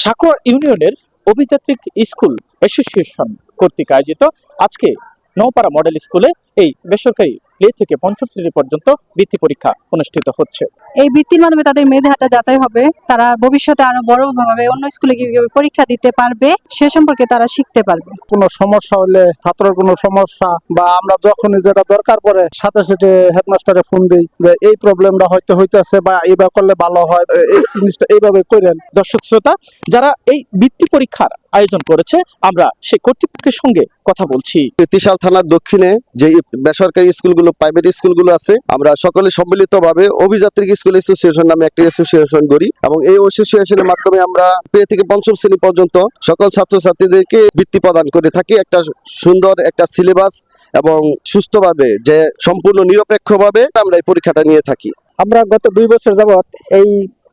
সাকুয়া ইউনিয়নের অভিযাত্রিক school association কর্তৃক আয়োজিত আজকে নৌপাড়া মডেল স্কুলে এই বেসরকারি প্লে থেকে পঞ্চম শ্রেণি পর্যন্ত বৃত্তি পরীক্ষা অনুষ্ঠিত হচ্ছে। এই বৃত্তির মাধ্যমে তাদের মেধাটা যাচাই হবে। তারা ভবিষ্যতে আরও বড় ভাবে অন্য স্কুলে গিয়ে পরীক্ষা দিতে পারবে সে সম্পর্কে তারা শিখতে পারবে। কোনো সমস্যা হলে ছাত্রের কোনো সমস্যা বা আমরা যখনই যেটা দরকার পড়ে সাথে সাথে হেডমাস্টারে ফোন দিই যে এই প্রবলেমটা হয়তো হইতেছে বা এইভাবে করলে ভালো হয়। এই জিনিসটা এইভাবে করেন দর্শক শ্রোতা। যারা এই বৃত্তি পরীক্ষার আয়োজন করেছে আমরা সেই কর্তৃপক্ষের সঙ্গে কথা বলছি। ত্রিশাল থানার দক্ষিণে যে বেসরকারি স্কুলগুলো প্রাইভেট স্কুলগুলো আছে। আমরা সকলে সম্মিলিতভাবে অভিযাত্রিক স্কুল অ্যাসোসিয়েশন নামে একটি অ্যাসোসিয়েশন করি এবং এই অ্যাসোসিয়েশনের মাধ্যমে আমরা প্রে থেকে পঞ্চম শ্রেণি পর্যন্ত সকল ছাত্রছাত্রীদেরকে বৃত্তি প্রদান করে থাকি। একটা সুন্দর একটা সিলেবাস এবং সুস্থভাবে যে সম্পূর্ণ নিরপেক্ষভাবে আমরা এই পরীক্ষাটা নিয়ে থাকি। আমরা গত দুই বছর যাবৎ এই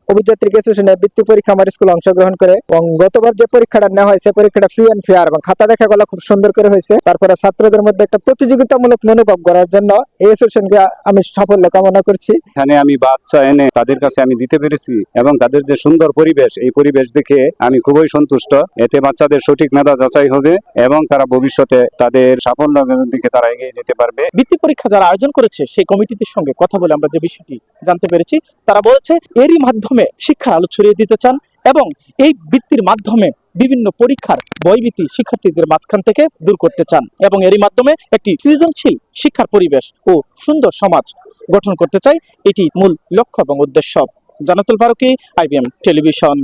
অভিযাত্রিক অ্যাসোসিয়েশনে বৃত্তি পরীক্ষা আমার স্কুলে অংশগ্রহণ করে এবং গতবার যে পরীক্ষাটা নেওয়া হয়েছে পরীক্ষাটা ফ্রি অ্যান্ড ফেয়ার এবং খাতা দেখা গেল খুব সুন্দর করে হয়েছে। তারপরে ছাত্রদের মধ্যে একটা প্রতিযোগিতামূলক মনোভাব করার জন্য এই অ্যাসোসিয়েশনকে আমি সাফল্য কামনা করছি। এখানে আমি বাচ্চা এনে তাদের কাছে আমি দিতে পেরেছি এবং তাদের যে সুন্দর পরিবেশ এই পরিবেশ দেখে আমি খুবই সন্তুষ্ট। এতে বাচ্চাদের সঠিক মেধা যাচাই হবে এবং তারা ভবিষ্যতে তাদের সাফল্য দিকে তারা এগিয়ে যেতে পারবে। বৃত্তি পরীক্ষা যারা আয়োজন করেছে সেই কমিটির সঙ্গে কথা বলে আমরা যে বিষয়টি জানতে পেরেছি তারা বলছে এরই মাধ্যমে শিক্ষার আলো ছড়িয়ে দিতে চান এবং এই বৃত্তির মাধ্যমে বিভিন্ন পরীক্ষার বয়বীতি শিক্ষার্থীদের মাঝখান থেকে দূর করতে চান এবং এরই মাধ্যমে একটি সৃজনশীল শিক্ষার পরিবেশ ও সুন্দর সমাজ গঠন করতে চাই। এটি মূল লক্ষ্য এবং উদ্দেশ্য। Jannatul Faruki IBM television.